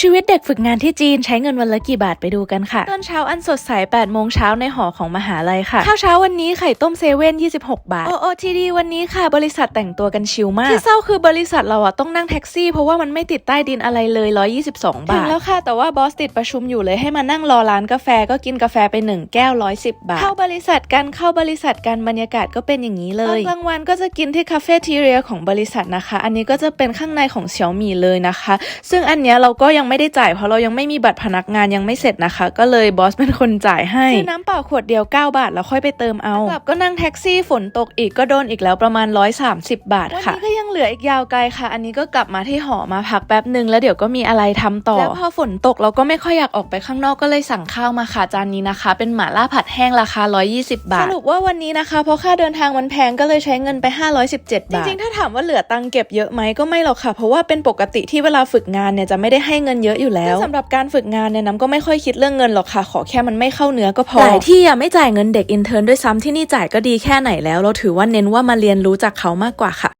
ชีวิตเด็กฝึกงานที่จีนใช้เงินวันละกี่บาทไปดูกันค่ะต้นเช้าอันสดใส8โมงเช้าในหอของมหาลัยค่ะ ข้าวเช้าวันนี้ไข่ต้มเซเว่น26 บาทโอโอทีดีวันนี้ค่ะ บริษัทแต่งตัวกันชิลมาก ที่เศร้าคือบริษัทเราอะต้องนั่งแท็กซี่ เพราะว่ามันไม่ติดใต้ดินอะไรเลย 122 บาท ถึงแล้วค่ะ แต่ว่าบอสติดประชุมอยู่เลยให้มานั่งรอร้านกาแฟก็กินกาแฟไปหนึ่งแก้ว 110 บาท เข้าบริษัทกันเข้าบริษัทกันบรรยากาศก็เป็นอย่างนี้เลยตอนกลางวันก็จะกินที่คาเฟ่ทีเรียของบริษัทนะคะ อันนี้ก็จะเป็นข้างในของเสี่ยวหมี่เลยนะคะ ซึ่งอันเนี้ยเราก็ยังไม่ได้จ่ายเพราะเรายังไม่มีบัตรพนักงานยังไม่เสร็จนะคะ ก็เลยบอสเป็นคนจ่ายให้ซื้อน้ำเปล่าขวดเดียว 9 บาท แล้วค่อยไปเติมเอากลับก็นั่งแท็กซี่ฝนตกอีกก็โดนอีกแล้วประมาณ 130 บาทค่ะวันนี้ก็ยังเหลืออีกยาวไกลค่ะ อันนี้ก็กลับมาที่หอมาพักแป๊บหนึ่งแล้วเดี๋ยวก็มีอะไรทำต่อแล้วพอฝนตกเราก็ไม่ค่อยอยากออกไปข้างนอกก็เลยสั่งข้าวมาค่ะจานนี้นะคะ เป็นหม่าล่าผัดแห้งราคา 120 บาทสรุปว่าวันนี้นะคะเพราะค่าเดินทางมันแพงก็เลยใช้เงินไป 517 บาทจริงๆถ้าถามว่าเหลือตังค์เก็บเยอะไหมก็ไม่หรอกค่ะ เพราะว่าเป็นปกติที่เวลาฝึกงานเนี่ยจะไม่ได้ให้เงินเยอะอยู่แล้วสำหรับการฝึกงานเนี่ยน้ำก็ไม่ค่อยคิดเรื่องเงินหรอกค่ะ ขอแค่มันไม่เข้าเนื้อก็พอหลายที่อะไม่จ่ายเงินเด็กอินเทอร์ด้วยซ้ำที่นี่จ่ายก็ดีแค่ไหนแล้ว เราถือว่าเน้นว่ามาเรียนรู้จากเขามากกว่าค่ะ